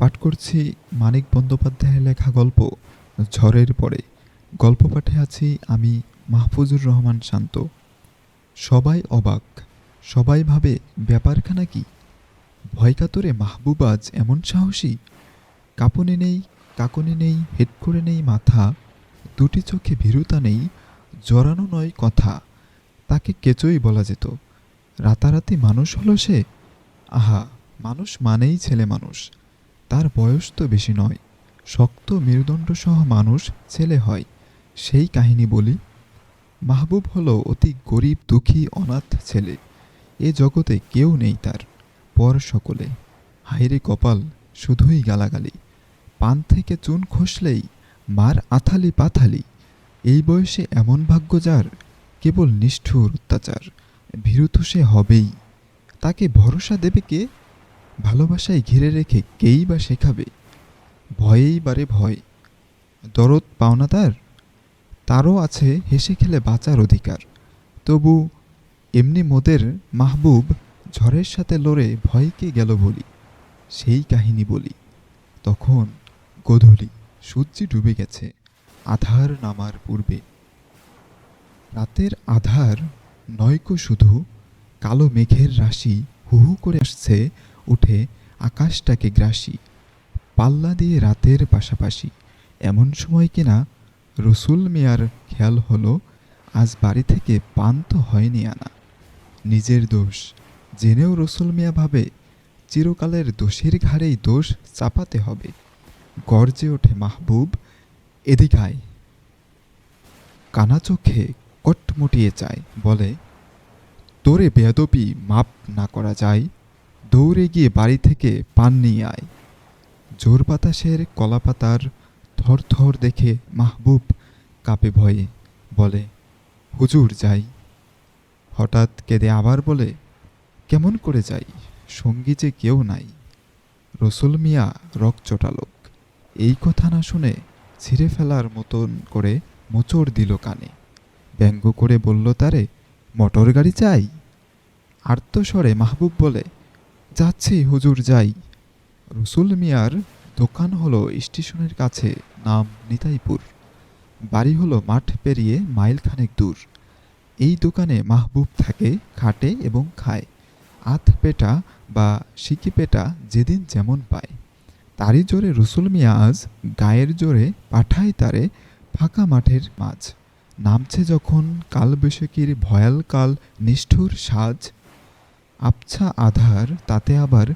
পাঠ করছি মানিক বন্দ্যোপাধ্যায়ের লেখা গল্প, ঝড়ের পরে। গল্প পাঠে আছি আমি, মাহফুজুর রহমান শান্ত। সবাই অবাক। সবাই ভাবে, ব্যাপারখানা কি? ভয় ভয়কাতরে মাহবুবাজ এমন সাহসী? কাঁপুনি নেই, কাকুনি নেই হেড করে নেই মাথা। দুটি চোখে ভীরুতা নেই, জড়ানো নয় কথা। তাকে কেচই বলা যেত। রাতারাতি মানুষ হলো সে? আহা, মানুষ মানেই ছেলে মানুষ। তার বয়স তো বেশি নয়। শক্ত মেরুদণ্ডসহ মানুষ ছেলে হয়। সেই কাহিনী বলি, মাহবুব হলো অতি গরিব, দুঃখী, অনাথ ছেলে। এ জগতে কেউ নেই তার, পর সকলে। হাইরে কপাল, শুধুই গালাগালি। পান থেকে চুন খসলেই মার আথালি পাথালি। এই বয়সে এমন ভাগ্য যার, কেবল নিষ্ঠুর অত্যাচার। ভীরু সে হবেই। তাকে ভরসা দেবে কে? ভালোবাসায় ঘিরে রেখে কেই বা শেখাবে? ভয়েই বারে ভয়। দরদ পাওনা তার? তারও আছে হেসে খেলে বাঁচার অধিকার। তবু এমনি মোদের মাহবুব ঝড়ের সাথে লড়ে ভয়কে গেল বলি, সেই কাহিনী বলি। তখন গোধূলি সূর্যি ডুবে গেছে আধার নামার পূর্বে। রাতের আধার নয়কো শুধু কালো মেঘের রাশি হু হু করে আসছে উঠে আকাশটাকে গ্রাসী, পাল্লা দিয়ে রাতের পাশাপাশি। এমন সময় কিনা রসুল মিয়ার খেয়াল হলো, আজ বাড়ি থেকে পান তো হয়নি আনা। নিজের দোষ, জেনেও রসুল মিয়া ভাবে চিরকালের দোষের ঘাড়েই দোষ চাপাতে হবে। গর্জে ওঠে মাহবুব এদিকায় কানা চোখে কটমুটিয়ে চায়, বলে, তোরে বেয়াদবি মাপ না করা যায়। দৌড়ে গিয়ে বাড়ি থেকে পান নিয়ে আয়। জোর বাতাসের কলাপাতার থর দেখে মাহবুব কাঁপে ভয়ে, বলে, হুজুর যাই। হঠাৎ কেঁদে আবার বলে, কেমন করে যাই? সঙ্গী যে কেউ নাই। রসুল মিয়া রক চটালোক এই কথা না শুনে ছিঁড়ে ফেলার মতন করে মোচড় দিল কানে। ব্যঙ্গ করে বলল, তারে মোটর গাড়ি চাই? আর্তস্বরে মাহবুব বলে যাচ্ছি, হুজুর যাই। রসুল মিয়ার দোকান হলো স্টেশনের কাছে, নাম নিতাইপুর। বাড়ি হলো মাঠ পেরিয়ে মাইলখানেক দূর। এই দোকানে মাহবুব থাকে, খাটে এবং খায়। আধ পেটা বা সিকি পেটা যেদিন যেমন পায়। তারই জোরে রসুল মিয়া আজ গায়ের জোরে পাঠায় তারে ফাঁকা মাঠের মাছ নামছে যখন কালবৈশাখীর ভয়াল কাল নিষ্ঠুর সাজ। আবছা আধার, তাতে আবার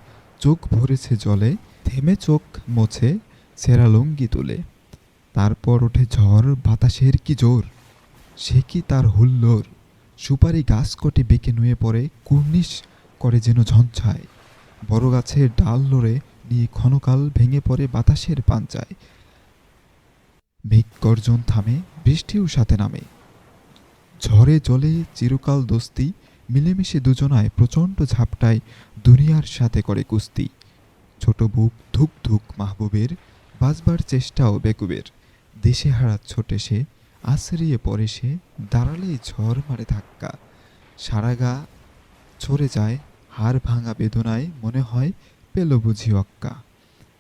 চোখ ভরেছে জলে, থেমে চোখ মোছে ছেঁড়া লুঙ্গি তুলে। তারপর ওঠে ঝড়, বাতাসের কি জোর? সে কি তার হুল্লোর সুপারি গাছ কটে বেঁকে নুয়ে পড়ে, কুর্নিশ করে যেন ঝঞ্ঝায়। বড় গাছের ডাল লড়ে, নিয়ে ক্ষণকাল ভেঙে পড়ে বাতাসের পাঞ্চায় মেঘ গর্জন থামে, বৃষ্টিও সাথে নামে। ঝড়ে জলে চিরকাল দোস্তি মিলেমিশে দুজনায় প্রচণ্ড ঝাপটায় দুনিয়ার সাথে করে কুস্তি। ছোট বুক ধুক ধুক মাহবুবের, বাঁচবার চেষ্টাও বেকুবের। দেশে হারা ছোটে সে, আছড়িয়ে পড়ে সে, দাঁড়ালেই ঝড় মারে ধাক্কা। সারা গা ছড়ে যায় হাড় ভাঙা বেদনায়, মনে হয় পেল বুঝি অক্কা।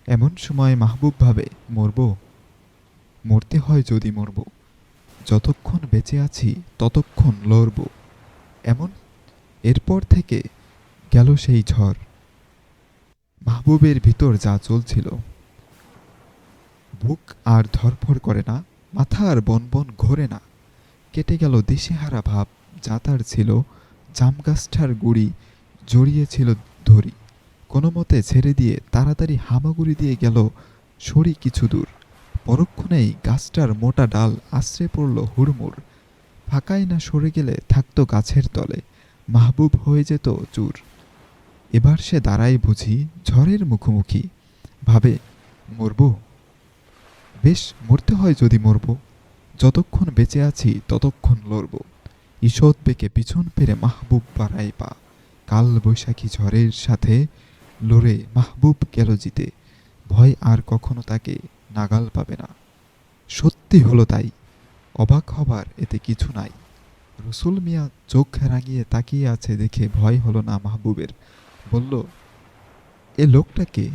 এমন সময় মাহবুব ভাবে, মরব? মরতে হয় যদি মরব। যতক্ষণ বেঁচে আছি, ততক্ষণ লড়ব। এমন এরপর থেকে গেল সেই ঝড়। মাহবুবের ভিতর যা চলছিল। বুক আর ধরফর করে না, মাথা আর বনবন ঘোরে না। কেটে গেল দিশেহারা ভাব, যা তার ছিল জামগাছটার গুড়ি জড়িয়েছিল ধরি। কোনো মতে ছেড়ে দিয়ে তাড়াতাড়ি হামাগুড়ি দিয়ে গেল সরি কিছু দূর। পরক্ষণেই গাছটার মোটা ডাল আশ্রে পড়ল হুড়মুড়। ফাঁকায় না সরে গেলে থাকতো গাছের তলে। মাহবুব হয়ে যেত চুর। এবার সে দাঁড়ায় বুঝি ঝড়ের মুখোমুখি। ভাবে, মরব? বেশ, মরতে হয় যদি মরব। যতক্ষণ বেঁচে আছি, ততক্ষণ লড়ব। ঈষৎ বেঁকে পিছন ফিরে মাহবুব বাড়ায় পা। কাল বৈশাখী ঝড়ের সাথে লড়ে মাহবুব গেল জিতে। ভয় আর কখনো তাকে নাগাল পাবে না। সত্যি হলো তাই। অবাক হবার এতে কিছু নাই। রসুল মিয়া চোখ রাঙিয়ে তাকিয়ে আছে দেখে ভয় হলো না মাহবুবের। বলল, এ লোকটাকে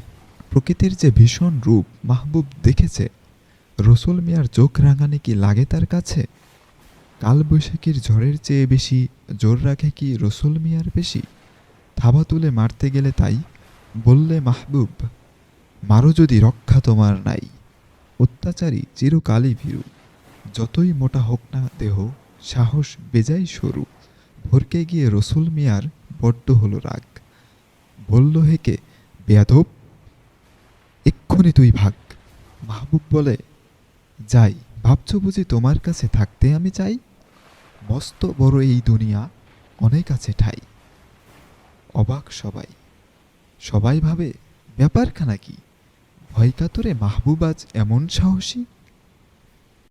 প্রকৃতির যে ভীষণ রূপ মাহবুব দেখেছে। রসুল মিয়ার চোখ রাঙানি কি লাগে তার কাছে? কালবৈশাখীর ঝড়ের চেয়ে বেশি জোর রাখে কি রসুল মিয়ার বেশি? থাবা তুলে মারতে গেলে তাই? বললে মাহবুব, মারো যদি রক্ষা তোমার নাই। অত্যাচারী চিরকালই ভীরু। যতই মোটা হোক না দেহ সাহস বেজাই সরু। ভরকে গিয়ে রসুল মিয়ার বড্ড হলো রাগ। বলল হেকে বেয়াদব? এক্ষুনি তুই ভাগ। মাহবুব বলে, যাই, ভাবছ বুঝি তোমার কাছে থাকতে আমি চাই? মস্ত বড় এই দুনিয়া অনেক আছে ঠাই। অবাক সবাই। সবাই ভাবে, ব্যাপারখানা কি? ভয় কাতরে মাহবুব আজ এমন সাহসী?